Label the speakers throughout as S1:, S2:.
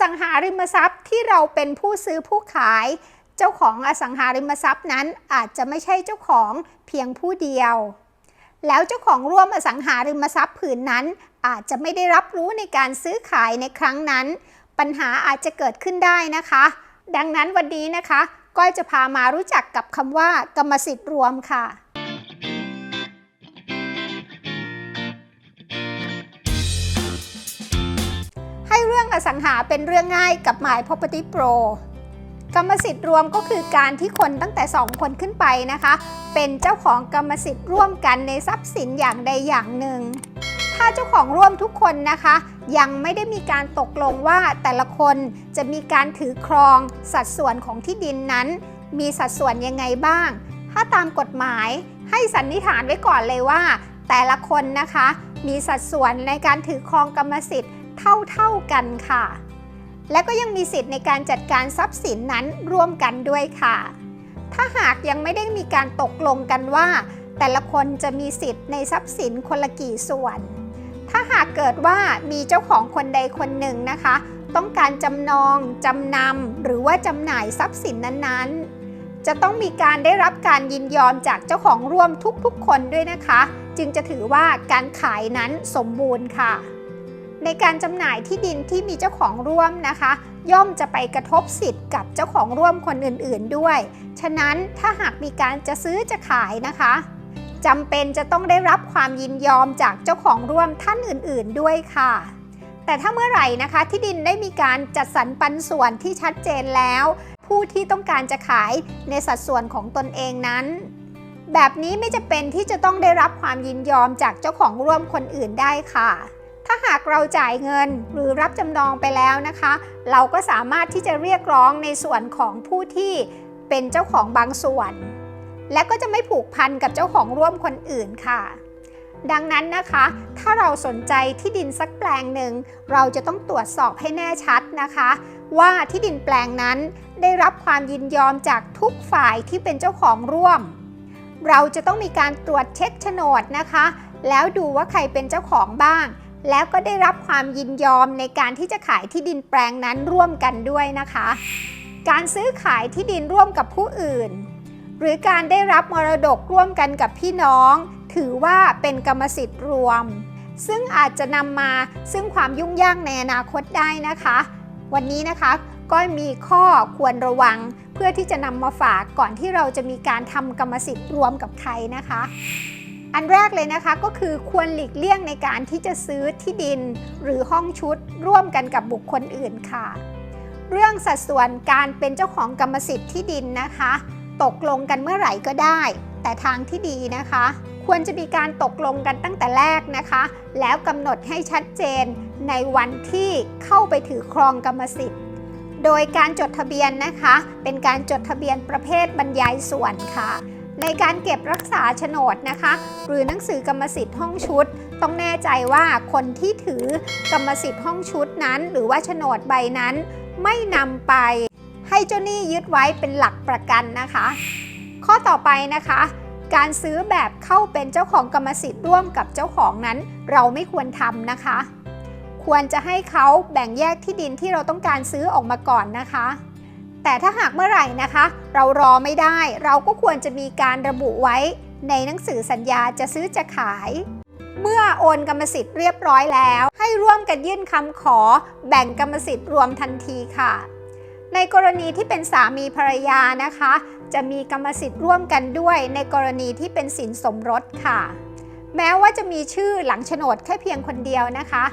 S1: สังหาริมทรัพย์ที่เราเป็นผู้ซื้อผู้ขาย เจ้าของอสังหาริมทรัพย์นั้นอาจจะไม่ใช่เจ้าของเพียงผู้เดียว แล้วเจ้าของร่วมอสังหาริมทรัพย์ผืนนั้น อาจจะไม่ได้รับรู้ในการซื้อขายในครั้งนั้น ปัญหาอาจจะเกิดขึ้นได้นะคะ ดังนั้นวันนี้นะคะก้อยจะพามารู้จักกับคำว่ากรรมสิทธิ์รวมค่ะ อสังหาเป็นเรื่องง่ายกับ My Property Pro กรรมสิทธิ์รวมก็คือการที่คนตั้งแต่ 2 คนขึ้นไปนะคะ เป็นเจ้าของกรรมสิทธิ์ร่วมกันในทรัพย์สินอย่างใดอย่างหนึ่ง ถ้าเจ้าของร่วมทุกคนนะคะ ยังไม่ได้มีการตกลงว่าแต่ละคนจะมีการถือครองสัดส่วนของที่ดินนั้น มีสัดส่วนยังไงบ้าง ถ้าตามกฎหมายให้สันนิษฐานไว้ก่อนเลยว่า แต่ละคนนะคะ มีสัดส่วนในการถือครองกรรมสิทธิ์ เท่าๆกันค่ะ และก็ยังมีสิทธิ์ในการจัดการทรัพย์สินนั้นร่วมกันด้วยค่ะ ถ้าหากยังไม่ได้มีการตกลงกันว่า แต่ละคนจะมีสิทธิ์ในทรัพย์สินคนละกี่ส่วน ถ้าหากเกิดว่ามีเจ้าของคนใดคนหนึ่งนะคะ ต้องการจำนอง จำนำหรือว่าจำหน่ายทรัพย์สินนั้นๆ จะต้องมีการได้รับการยินยอมจากเจ้าของร่วมทุกๆ คนด้วยนะคะ จึงจะถือว่าการขายนั้นสมบูรณ์ค่ะ ในการจำหน่ายที่ดินที่มีเจ้าของร่วมนะคะ ย่อมจะไปกระทบสิทธิ์กับเจ้าของร่วมคนอื่นๆด้วย ฉะนั้นถ้าหากมีการจะซื้อจะขายนะคะจำเป็นจะต้องได้รับความยินยอมจากเจ้าของร่วมท่านอื่นๆด้วยค่ะ แต่ถ้าเมื่อไหร่นะคะที่ดินได้มีการจัดสรรปันส่วนที่ชัดเจนแล้ว ผู้ที่ต้องการจะขายในสัดส่วนของตนเองนั้น แบบนี้ไม่จะเป็นที่จะต้องได้รับความยินยอมจากเจ้าของร่วมคนอื่นได้ค่ะ ถ้าหากเราจ่ายเงินหรือรับจำนองไปแล้วนะคะ เราก็สามารถที่จะเรียกร้องในส่วนของผู้ที่เป็นเจ้าของบางส่วน และก็จะไม่ผูกพันกับเจ้าของร่วมคนอื่นค่ะ ดังนั้นนะคะ ถ้าเราสนใจที่ดินสักแปลงหนึ่ง เราจะต้องตรวจสอบให้แน่ชัดนะคะ ว่าที่ดินแปลงนั้นได้รับความยินยอมจากทุกฝ่ายที่เป็นเจ้าของร่วม เราจะต้องมีการตรวจเช็คโฉนดนะคะ แล้วดูว่าใครเป็นเจ้าของบ้าง แล้วก็ได้รับความยินยอมในการที่จะขายที่ดินแปลงนั้นร่วมกันด้วยนะคะ การซื้อขายที่ดินร่วมกับผู้อื่น หรือการได้รับมรดกร่วมกันกับพี่น้อง ถือว่าเป็นกรรมสิทธิ์รวม ซึ่งอาจจะนำมาซึ่งความยุ่งยากในอนาคตได้นะคะ วันนี้นะคะก็มีข้อควรระวังเพื่อที่จะนำมาฝากก่อนที่เราจะมีการทำกรรมสิทธิ์รวมกับใครนะคะ อันแรกเลยนะคะก็คือควรหลีกเลี่ยงในการที่จะซื้อที่ดินหรือห้องชุดร่วมกันกับบุคคลอื่นค่ะ เรื่องสัดส่วนการเป็นเจ้าของกรรมสิทธิ์ที่ดินนะคะ ตกลงกันเมื่อไหร่ก็ได้ แต่ทางที่ดีนะคะ ควรจะมีการตกลงกันตั้งแต่แรกนะคะ แล้วกำหนดให้ชัดเจนในวันที่เข้าไปถือครองกรรมสิทธิ์ โดยการจดทะเบียนนะคะ เป็นการจดทะเบียนประเภทบรรยายส่วนค่ะ ในการเก็บรักษาโฉนดนะคะ หรือหนังสือกรรมสิทธิ์ห้องชุด ต้องแน่ใจว่าคนที่ถือกรรมสิทธิ์ห้องชุดนั้น หรือว่าโฉนดใบนั้น ไม่นำไปให้เจ้าหนี้ยึดไว้เป็นหลักประกันนะคะ ข้อต่อไปนะคะ การซื้อแบบเข้าเป็นเจ้าของกรรมสิทธิ์ร่วมกับเจ้าของนั้น เราไม่ควรทำนะคะ ควรจะให้เขาแบ่งแยกที่ดินที่เราต้องการซื้อออกมาก่อนนะคะ แต่ถ้าหากเมื่อไหร่นะคะ เรารอไม่ได้ เราก็ควรจะมีการระบุไว้ในหนังสือสัญญาจะซื้อจะขาย เมื่อโอนกรรมสิทธิ์เรียบร้อยแล้ว ให้ร่วมกันยื่นคำขอแบ่งกรรมสิทธิ์รวมทันทีค่ะ ในกรณีที่เป็นสามีภรรยานะคะ จะมีกรรมสิทธิ์ร่วมกันด้วย ในกรณีที่เป็นสินสมรสค่ะ แม้ว่าจะมีชื่อหลังโฉนดแค่เพียงคนเดียวนะคะ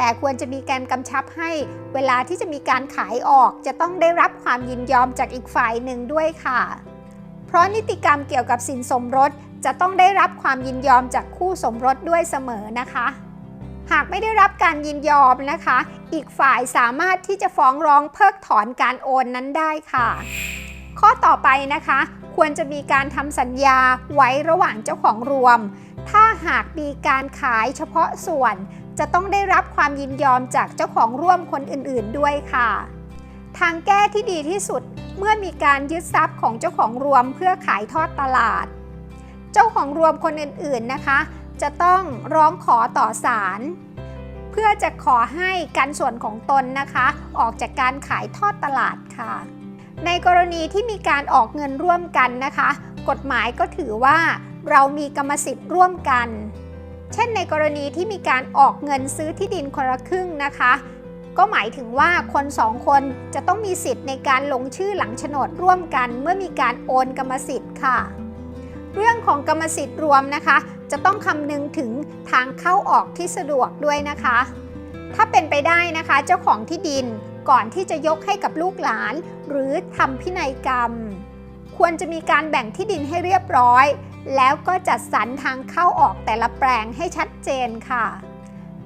S1: แต่ควรจะมีการกำชับให้เวลาที่จะมีการขายออกจะต้องได้รับความยินยอมจากอีกฝ่ายหนึ่งด้วยค่ะ เพราะนิติกรรมเกี่ยวกับสินสมรสจะต้องได้รับความยินยอมจากคู่สมรสด้วยเสมอนะคะ หากไม่ได้รับการยินยอมนะคะ อีกฝ่ายสามารถที่จะฟ้องร้องเพิกถอนการโอนนั้นได้ค่ะ ข้อต่อไปนะคะ ควรจะมีการทำสัญญาไว้ระหว่างเจ้าของรวม ถ้าหากมีการขายเฉพาะส่วน จะต้องได้รับความยินยอมจากเจ้าของร่วมคนอื่นๆด้วยค่ะ ทางแก้ที่ดีที่สุดเมื่อมีการยึดทรัพย์ของเจ้าของรวมเพื่อขายทอดตลาด เจ้าของรวมคนอื่นๆนะคะ จะต้องร้องขอต่อศาลเพื่อจะขอให้การส่วนของตนนะคะ ออกจากการขายทอดตลาดค่ะ ในกรณีที่มีการออกเงินร่วมกันนะคะ กฎหมายก็ถือว่าเรามีกรรมสิทธิ์ร่วมกัน เช่นในกรณีที่มีการออกเงินซื้อที่ดินคนละครึ่งนะคะ ก็หมายถึงว่าคนสองคนจะต้องมีสิทธิ์ในการลงชื่อหลังโฉนดร่วมกัน เมื่อมีการโอนกรรมสิทธิ์ค่ะ เรื่องของกรรมสิทธิ์รวมนะคะ จะต้องคำนึงถึงทางเข้าออกที่สะดวกด้วยนะคะ ถ้าเป็นไปได้นะคะ เจ้าของที่ดินก่อนที่จะยกให้กับลูกหลาน หรือทำพินัยกรรม ควรจะมีการแบ่งที่ดินให้เรียบร้อย แล้วก็จัดสรรทางเข้าออกแต่ละแปลงให้ชัดเจนค่ะ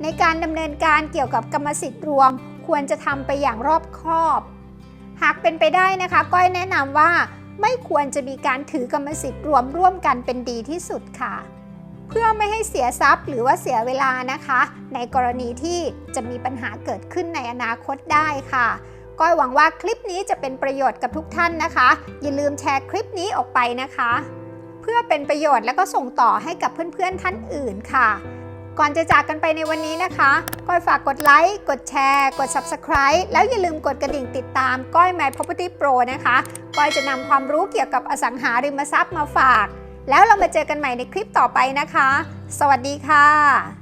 S1: ในการดำเนินการเกี่ยวกับกรรมสิทธิ์รวม ควรจะทำไปอย่างรอบคอบ หากเป็นไปได้นะคะ ก้อยแนะนำว่าไม่ควรจะมีการถือกรรมสิทธิ์รวมร่วมกันเป็นดีที่สุดค่ะ เพื่อไม่ให้เสียทรัพย์หรือว่าเสียเวลานะคะ ในกรณีที่จะมีปัญหาเกิดขึ้นในอนาคตได้ค่ะ ก้อยหวังว่าคลิปนี้จะเป็นประโยชน์กับทุกท่านนะคะ อย่าลืมแชร์คลิปนี้ออกไปนะคะ เพื่อเป็นประโยชน์และก็ส่งต่อให้กับเพื่อนๆท่านอื่นค่ะ ก่อนจะจากกันไปในวันนี้นะคะ ก้อยฝากกดไลค์ กดแชร์ กด Subscribe แล้วอย่าลืมกดกระดิ่งติดตามก้อย My Property Pro นะคะ ก้อยจะนำความรู้เกี่ยวกับอสังหาริมทรัพย์มาฝาก แล้วเรามาเจอกันใหม่ในคลิปต่อไปนะคะ สวัสดีค่ะ